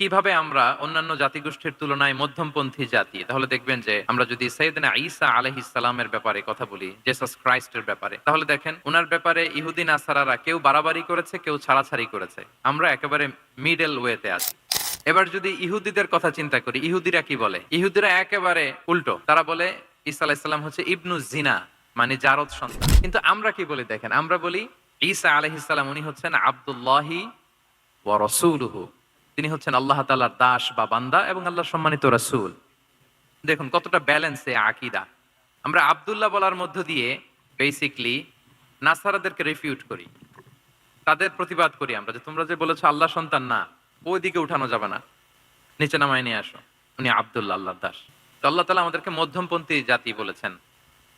কীভাবে আমরা অন্যান্য জাতিগোষ্ঠীর তুলনায় মধ্যমপন্থী জাতি? তাহলে দেখবেন যে আমরা যদি সৈয়দনা ঈসা আলহিসালামের ব্যাপারে কথা বলি জেসাস ক্রাইস্টের ব্যাপারে, তাহলে দেখেন ওনার ব্যাপারে ইহুদিন আসারারা কেউ বাড়াবাড়ি করেছে, কেউ ছাড়াছাড়ি করেছে। আমরা একেবারে মিডল ওয়েতে আছি। এবার যদি ইহুদিদের কথা চিন্তা করি, ইহুদিরা কি বলে? ইহুদিরা একেবারে উল্টো। তারা বলে, ঈসা আলাইসাল্লাম হচ্ছে ইবনু জিনা মানে জারদ সন্তান। কিন্তু আমরা কি বলি দেখেন? আমরা বলি ঈসা আলহিসাল্লাম উনি হচ্ছেন আবদুল্লাহি ওয়া রসুলুহু। তিনি হচ্ছেন আল্লাহ তাআলার দাস বা বান্দা এবং আল্লাহর সম্মানিত রাসূল। দেখুন, কতটা ব্যালেন্স এ আকিদা। আমরা আব্দুল্লাহ বলার মধ্য দিয়ে বেসিকলি নাসারাদেরকে রিফিউট করি। তাদের প্রতিবাদ করি আমরা যে, তোমরা যে বলেছ আল্লাহ সন্তান, না, ওইদিকে উঠানো যাবে না। নিচে নামায় নিয়ে আসো। উনি আব্দুল্লাহ, আল্লাহর দাস। তো আল্লাহ তালা আমাদেরকে মধ্যমপন্থী জাতি বলেছেন।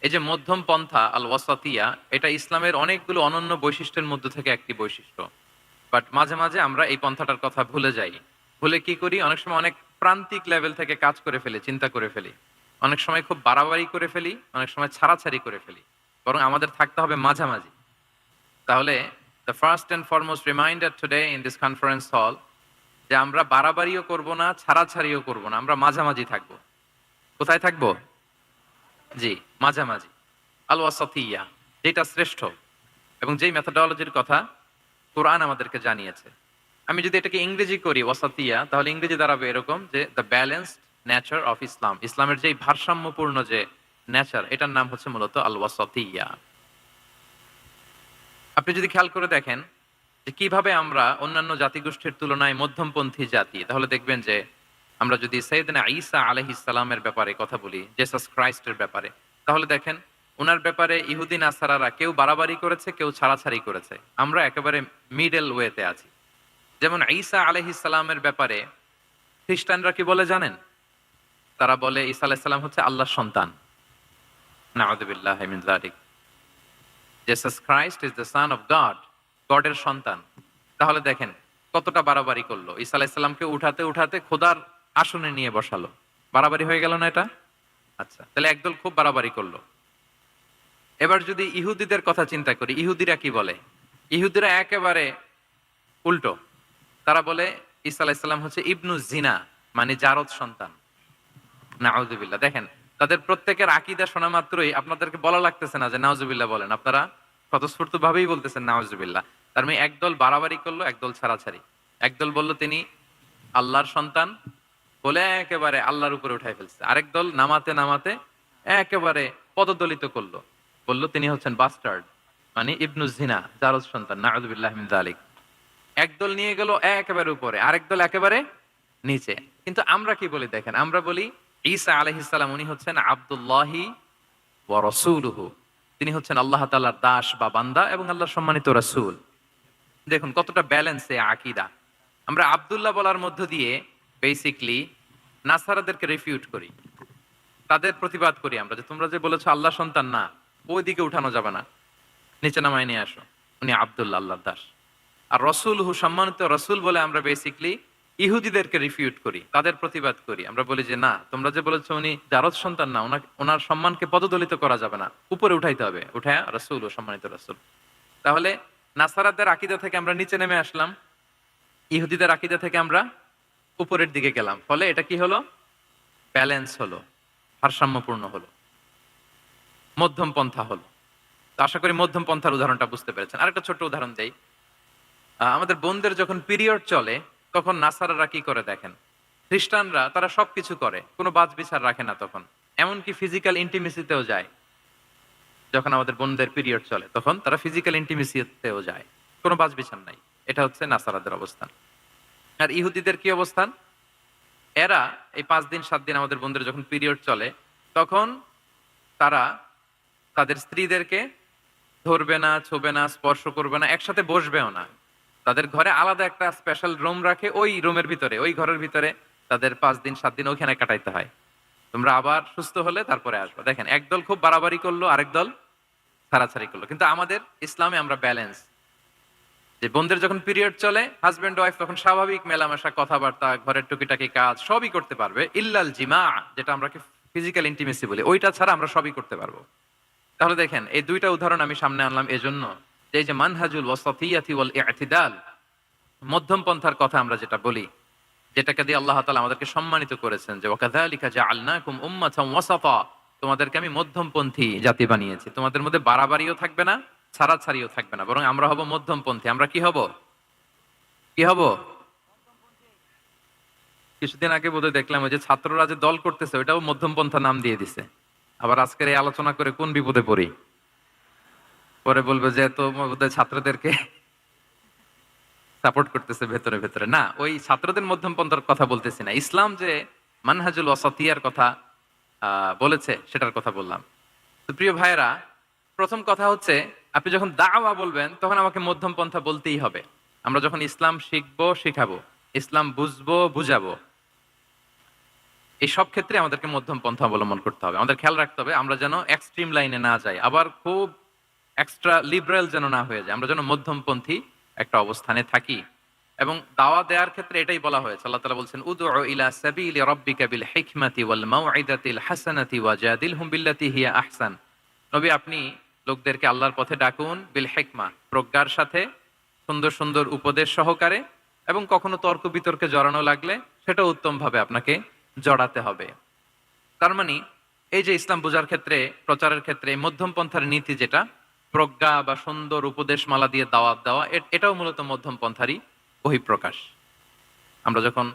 এই যে মধ্যম পন্থা আল ওয়াসাতিয়া এটা ইসলামের অনেকগুলো অনন্য বৈশিষ্ট্যের মধ্যে থেকে একটি বৈশিষ্ট্য। বাট মাঝে মাঝে আমরা এই পন্থাটার কথা ভুলে যাই। ভুলে কি করি? অনেক সময় অনেক প্রান্তিক লেভেল থেকে কাজ করে ফেলি, চিন্তা করে ফেলি। অনেক সময় খুব বাড়াবাড়ি করে ফেলি, অনেক সময় ছাড়াছাড়ি করে ফেলি। বরং আমাদের থাকতে হবে মাঝামাঝি। তাহলে the first and foremost reminder today in this conference hall যে আমরা বাড়াবাড়িও করব না, ছাড়াছাড়িও করব না, আমরা মাঝামাঝি থাকব। কোথায় থাকব? জি, মাঝামাঝি। আল ওয়াসাতিয়া যেটা শ্রেষ্ঠ। এবং যেই মেথোডলজির কথা কোরআন আমাদেরকে জানিয়েছে। আমি যদি এটাকে ইংরেজি করি, ওয়াসাতিয়া, তাহলে ইংরেজি দাঁড়াবে এরকম যে the balanced nature of Islam ইসলামের যেই ভারসাম্যপূর্ণ যে নেচার এটার নাম হচ্ছে মূলত আল ওয়াসাতিয়া আপনি যদি খেয়াল করে দেখেন যে কীভাবে আমরা অন্যান্য জাতিগোষ্ঠীর তুলনায় মধ্যমপন্থী জাতি, তাহলে দেখবেন যে আমরা যদি সৈয়দনা ঈসা আলহিসালামের ব্যাপারে কথা বলি জেসাস ক্রাইস্টের ব্যাপারে, তাহলে দেখেন ওনার ব্যাপারে ইহুদিন আসারারা কেউ বাড়াবাড়ি করেছে, কেউ ছাড়াছাড়ি করেছে। আমরা একেবারে মিডল ওয়েতে আছি। যেমন ঈসা আলহিসালামের ব্যাপারে খ্রিস্টানরা কি বলে জানেন? তারা বলে ঈসা আলাইসাল্লাম হচ্ছে আল্লাহর সন্তান। নাউদুবিল্লাহ মিন যালিক। Jesus Christ is the son of God গডের সন্তান। তাহলে দেখেন কতটা বাড়াবাড়ি করল। ঈসা আলাইসাল্লামকে উঠাতে উঠাতে খোদার আসনে নিয়ে বসালো। বাড়াবাড়ি হয়ে গেল না এটা? আচ্ছা তাহলে একদল খুব বাড়াবাড়ি করল। এবার যদি ইহুদিদের কথা চিন্তা করি, ইহুদিরা কি বলে? ইহুদিরা একেবারে উল্টো। তারা বলে, ঈসা আলাইসাল্লাম হচ্ছে ইবনু জিনা মানে জারদ সন্তান। নাউজুবিল্লাহ। দেখেন, তাদের প্রত্যেকের আকিদা শোনা মাত্রই আপনাদেরকে বলা লাগতেছে না যে নাউজুবিল্লাহ বলেন। আপনারা স্বতঃস্ফূর্ত ভাবেই বলতেছেন নাউজুবিল্লাহ। তার মানে একদল বাড়াবাড়ি করল, একদল ছাড়াছাড়ি। একদল বলল, তিনি আল্লাহর সন্তান বলে একেবারে আল্লাহর উপরে উঠাই ফেলছে। আরেক দল নামাতে নামাতে একেবারে পদদলিত করল। বলল, তিনি হচ্ছেন বাস্টার্ড মানে ইবনু জিনা জারদ সন্তান। নাউজুবিল্লাহ মিন যালিক। একদল নিয়ে গেল একেবারে উপরে, আরেক দল একেবারে নিচে। কিন্তু আমরা কি বলি দেখেন, আমরা বলি ঈসা আলহিসাল্লাম উনি হচ্ছেন আবদুল্লাহি রসুলুহু। তিনি হচ্ছেন আল্লাহ তাআলার দাস বা বান্দা এবং আল্লাহর সম্মানিত রাসূল। দেখুন কতটা ব্যালেন্স এ আকিদা। আমরা আব্দুল্লাহ বলার মধ্য দিয়ে বেসিকলি নাসারাদেরকে রিফিউট করি। তাদের প্রতিবাদ করি আমরা যে তোমরা যে বলেছ আল্লাহ সন্তান না ওইদিকে উঠানো যাবে না। নিচে নামায় নিয়ে আসো। উনি আব্দুল্লাহ, আল্লাহর দাস। আর রসুল হু, সম্মানিত রসুল বলে আমরা বেসিকলি ইহুদিদেরকে রিফিউট করি, তাদের প্রতিবাদ করি। আমরা বলি যে, না, তোমরা যে বলেছ উনি জারদ সন্তান না ওনার সম্মানকে পদদলিত করা যাবে না। উপরে উঠাইতে হবে। উঠায় রসুল ও সম্মানিত রসুল। তাহলে নাসারাদের আকিদা থেকে আমরা নিচে নেমে আসলাম। ইহুদিদের আকিদা থেকে আমরা উপরের দিকে গেলাম। ফলে এটা কি হলো? ব্যালেন্স হলো। ভারসাম্যপূর্ণ হলো। মধ্যম পন্থা হলো। তো আশা করি মধ্যম পন্থার উদাহরণটা বুঝতে পেরেছেন। আরেকটা ছোট্ট উদাহরণ দেই। আমাদের বোনদের যখন পিরিয়ড চলে, তখন নাসারারা কি করে দেখেন? খ্রিস্টানরা তারা সবকিছু করে, কোনো বাজ বিচার রাখে না তখন। এমনকি ফিজিক্যাল ইন্টিমেসিতেও যায়। যখন আমাদের বোনদের পিরিয়ড চলে, তখন তারা ফিজিক্যাল ইন্টিমেসিতেও যায়। কোনো বাজ বিচার নাই। এটা হচ্ছে নাসারাদের অবস্থান। আর ইহুদিদের কি অবস্থান? এরা এই পাঁচ দিন, সাত দিন আমাদের বন্ধুদের যখন পিরিয়ড চলে, তখন তারা তাদের স্ত্রীদেরকে ধরবে না, ছোবে না, স্পর্শ করবে না, একসাথে বসবেও না। তাদের ঘরে আলাদা একটা স্পেশাল রুম রাখে ওই রুমের ভিতরে, ওই ঘরের ভিতরে তাদের পাঁচ দিন, সাত দিন ওইখানে কাটাইতে হয়। তোমরা আবার সুস্থ হলে তারপরে আসবে। দেখেন, একদল খুব বাড়াবাড়ি করল, আরেক দল ছাড়াছাড়ি করল। কিন্তু আমাদের ইসলামে আমরা ব্যালেন্স যে বোনদের যখন পিরিয়ড চলে হাজবেন্ড ওয়াইফ তখন স্বাভাবিক মেলামেশা, কথাবার্তা, ঘরের টুকিটাকি কাজ, সবই করতে পারবে। ইল্লাল জিমা, যেটা আমরা ফিজিক্যাল ইন্টিমেসি বলি, ওইটা ছাড়া আমরা সবই করতে পারব। তাহলে দেখেন, এই দুইটা উদাহরণ আমি সামনে আনলাম এজন্য যে যে মানহাজুল ওয়াসাতিয়াতি ওয়াল ইআতিদাল মধ্যম পন্থার কথা আমরা যেটা বলি, যেটাকে দিয়ে আল্লাহ তাআলা আমাদেরকে সম্মানিত করেছেন যে, ওয়াকাযালিকা জাআলনাকুম উম্মাতাম ওয়াসাতা তোমাদেরকে আমি মধ্যমপন্থী জাতি বানিয়েছি। তোমাদের মধ্যে বাড়াবাড়িও থাকবে না, ছাড়াছাড়িও থাকবে না, বরং আমরা হব মধ্যমপন্থী। আমরা কি হব? কি হব? কিছুদিন আগে বোধহয় দেখলাম ওই যে ছাত্ররা যে দল করতেছে, ওইটাও মধ্যমপন্থা নাম দিয়ে দিছে। আবার আজকের এই আলোচনা করে কোন বিপদে পড়ি? পরে বলবে যে, তো ছাত্রদেরকে সাপোর্ট করতেছে ভেতরে ভেতরে। না, ওই ছাত্রদের মধ্যমপন্থার কথা বলতেছি না। ইসলাম যে মানহাজুল ওয়াসাতিয়ার কথা বলেছে, সেটার কথা বললাম। তো প্রিয় ভাইয়েরা, প্রথম কথা হচ্ছে, আপনি যখন দাওয়া বলবেন, তখন আমাকে মধ্যম পন্থা বলতেই হবে। আমরা যখন ইসলাম শিখব, শিখাবো। ইসলাম বুঝব, বুঝাবো। এই সব ক্ষেত্রে আমাদেরকে মধ্যম পন্থা অবলম্বন করতে হবে। আমাদের খেয়াল রাখতে হবে আমরা যেন এক্সট্রিম লাইনে না যাই, আবার খুব এক্সট্রা লিবারেল যেন না হয়ে যায় আমরা যেন মধ্যমপন্থী একটা অবস্থানে থাকি। এবং দাওয়া দেওয়ার ক্ষেত্রে এটাই বলা হয়েছে, আল্লাহ তাআলা বলছেন, উদউ ইলা সাবিলি ওয়াল মাউইদাতিল হাসানাতি ওয়াজাদিলহুম বিল্লাতি হিয়া আহসান। নবী, আপনি লোকদেরকে আল্লাহর পথে ডাকুন বিল হেকমা, প্রজ্ঞার সাথে, সুন্দর সুন্দর উপদেশ সহকারে, এবং কখনো তর্ক বিতর্কে জড়ানো লাগলে সেটা উত্তমভাবে আপনাকে জড়াতে হবে। তার মানে এই যে ইসলাম বোঝার ক্ষেত্রে, প্রচারের ক্ষেত্রে এই মধ্যম পন্থার নীতি যেটা, প্রজ্ঞা বা সুন্দর উপদেশমালা দিয়ে দাওয়াত দেওয়া এটাও মূলত মধ্যম পন্থারই বহিঃপ্রকাশ। আমরা যখন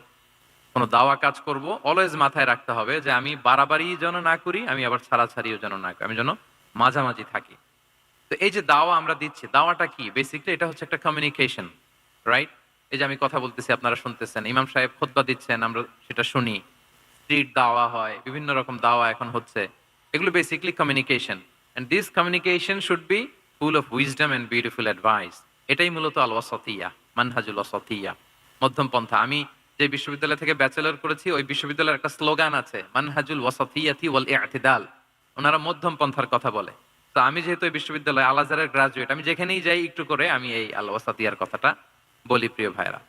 কোনো দাওয়া কাজ করব অলওয়েজ মাথায় রাখতে হবে যে আমি বাড়াবাড়ি যেন না করি, আমি আবার ছাড়াছাড়িও যেন না করি, আমি যেন মাঝামাঝি থাকি। তো এই যে দাওয়া আমরা দিচ্ছি, দাওয়াটা কি? বেসিকলি এটা হচ্ছে একটা কমিউনিকেশন রাইট এই যে আমি কথা বলতেছি, আপনারা শুনতেছেন, ইমাম সাহেব খোদবা দিচ্ছেন, আমরা সেটা শুনি। স্ট্রিট দাওয়া হয়, বিভিন্ন রকম দাওয়া এখন হচ্ছে। এগুলো basically communication and this communication should be full of wisdom and beautiful advice এটাই মূলত আল ওয়াসাতিয়া মানহাজুল ওয়াসাতিয়া মধ্যম পন্থা। আমি যে বিশ্ববিদ্যালয় থেকে ব্যাচেলর করেছি, ওই বিশ্ববিদ্যালয়ের একটা স্লোগান আছে, মানহাজুল ওয়াসাতিয়াতি ওয়াল ইআতিদাল ওনারা মধ্যম পন্থার কথা বলে। তো আমি যেহেতু এই বিশ্ববিদ্যালয় আল আজহারের গ্রাজুয়েট আমি যেখানেই যাই একটু করে আমি এই আল ওয়াসাতিয়ার কথাটা বলি, প্রিয় ভাইরা